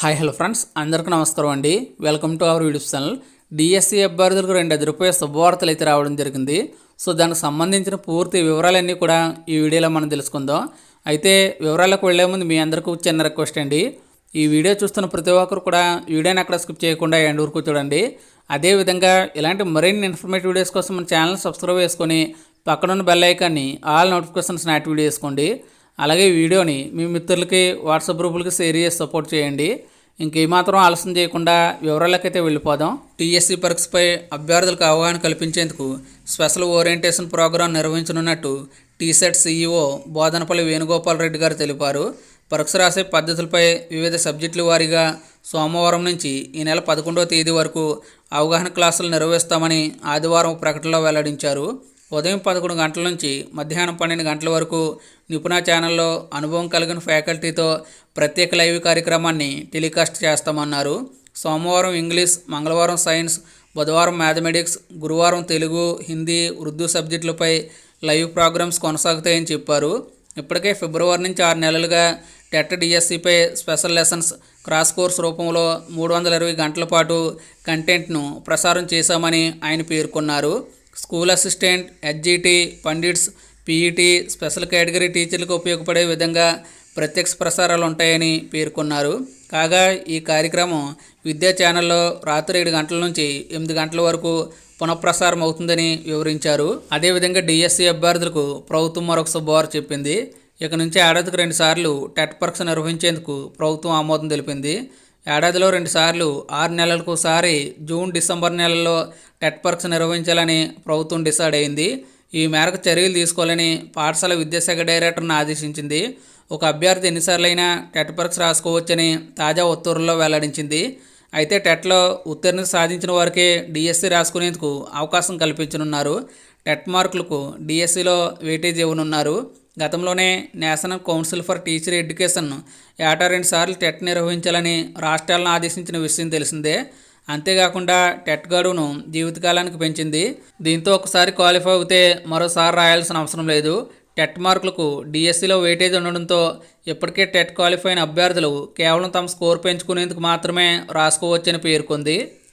Hi hello friends. అందరికీ నమస్కారం అండి. Welcome to our YouTube channel. DSC అభ్యర్థులకు రెండు ఐదు శుభవార్తలు అయితే రావడం జరిగింది. సో దానికి సంబంధించిన పూర్తి వివరాలన్నీ కూడా ఈ వీడియోలో మనం తెలుసుకుందాం. అయితే వివరాలకు వెళ్ళే ముందు మీ అందరికీ చిన్న రిక్వెస్ట్ అండి. ఈ వీడియో చూస్తున్న ప్రతి ఒక్కరు కూడా వీడియోని అక్కడ స్కిప్ చేయకుండా ఎండ్ వరకు చూడండి. అదేవిధంగా ఇలాంటి మరిన్ని ఇన్ఫర్మేటివ్ వీడియోస్ కోసం మన ఛానల్ సబ్స్క్రైబ్ చేసుకొని పక్కనున్న బెల్ ఐకాన్ని ఆల్ నోటిఫికేషన్స్ యాక్టివేట్ చేసుకోండి. అలాగే వీడియోని మీ మిత్రులకి వాట్సాప్ గ్రూపులకి షేర్ చేసి సపోర్ట్ చేయండి. ఇంకేమాత్రం ఆలస్యం చేయకుండా వివరాలకైతే వెళ్ళిపోదాం. టీఎస్సీ పరీక్షపై అభ్యర్థులకు అవగాహన కల్పించేందుకు స్పెషల్ ఓరియంటేషన్ ప్రోగ్రాం నిర్వహించనున్నట్టు టీసెట్ సీఈఓ బోధనపల్లి వేణుగోపాల్ రెడ్డి గారు తెలిపారు. పరీక్ష రాసే పద్ధతులపై వివిధ సబ్జెక్టుల వారీగా సోమవారం నుంచి ఈ నెల పదకొండవ తేదీ వరకు అవగాహన క్లాసులు నిర్వహిస్తామని ఆదివారం ప్రకటనలో వెల్లడించారు. ఉదయం పదకొండు గంటల నుంచి మధ్యాహ్నం పన్నెండు గంటల వరకు నిపుణ ఛానల్లో అనుభవం కలిగిన ఫ్యాకల్టీతో ప్రత్యేక లైవ్ కార్యక్రమాన్ని టెలికాస్ట్ చేస్తామన్నారు. సోమవారం ఇంగ్లీష్ మంగళవారం సైన్స్ బుధవారం మ్యాథమెటిక్స్ గురువారం తెలుగు హిందీ ఉర్దూ సబ్జెక్టులపై లైవ్ ప్రోగ్రామ్స్ కొనసాగుతాయని చెప్పారు. ఇప్పటికే ఫిబ్రవరి నుంచి ఆరు నెలలుగా టెట్ డిఎస్సిపై స్పెషల్ లెసన్స్ క్రాస్ కోర్స్ రూపంలో మూడు వందల ఇరవై గంటల పాటు కంటెంట్ను ప్రసారం చేశామని ఆయన పేర్కొన్నారు. School assistant HGT pandits PET special category టీచర్లకు ఉపయోగపడే విధంగా ప్రత్యక్ష ప్రసారాలు ఉంటాయని పేర్కొన్నారు. కాగా ఈ కార్యక్రమం విద్యా ఛానల్లో రాత్రి ఏడు గంటల నుంచి ఎనిమిది గంటల వరకు పునఃప్రసారం అవుతుందని వివరించారు. అదేవిధంగా డిఎస్సి అభ్యర్థులకు ప్రభుత్వం మరొక శుభవారు చెప్పింది. ఇక నుంచి ఏడాదికి రెండుసార్లు టెట్ పరీక్ష నిర్వహించేందుకు ప్రభుత్వం ఆమోదం తెలిపింది. ఏడాదిలో రెండు సార్లు ఆరు నెలలకు జూన్ డిసెంబర్ నెలల్లో టెట్ పరీక్ష నిర్వహించాలని ప్రభుత్వం డిసైడ్ అయింది. ఈ మేరకు చర్యలు తీసుకోవాలని పాఠశాల విద్యాశాఖ డైరెక్టర్ను ఆదేశించింది. ఒక అభ్యర్థి ఎన్నిసార్లైనా టెట్ పరీక్ష రాసుకోవచ్చని తాజా ఉత్తర్వుల్లో వెల్లడించింది. అయితే టెట్లో ఉత్తీర్ణత సాధించిన వారికే డిఎస్సి రాసుకునేందుకు అవకాశం కల్పించనున్నారు. టెట్ మార్కులకు డిఎస్సిలో వెయిటేజ్ ఇవ్వనున్నారు. గతంలోనే national council for teacher education ఏటా రెండు సార్లు టెట్ నిర్వహించాలని రాష్ట్రాలను ఆదేశించిన విషయం తెలిసిందే. అంతేకాకుండా టెట్ గడువును జీవితకాలానికి పెంచింది. దీంతో ఒకసారి క్వాలిఫై అవుతే మరోసారి రాయాల్సిన అవసరం లేదు. టెట్ మార్కులకు డిఎస్సిలో వెయిటేజ్ ఉండడంతో ఇప్పటికే టెట్ క్వాలిఫై అయిన అభ్యర్థులు కేవలం తమ స్కోర్ పెంచుకునేందుకు మాత్రమే రాసుకోవచ్చని పేర్కొంది.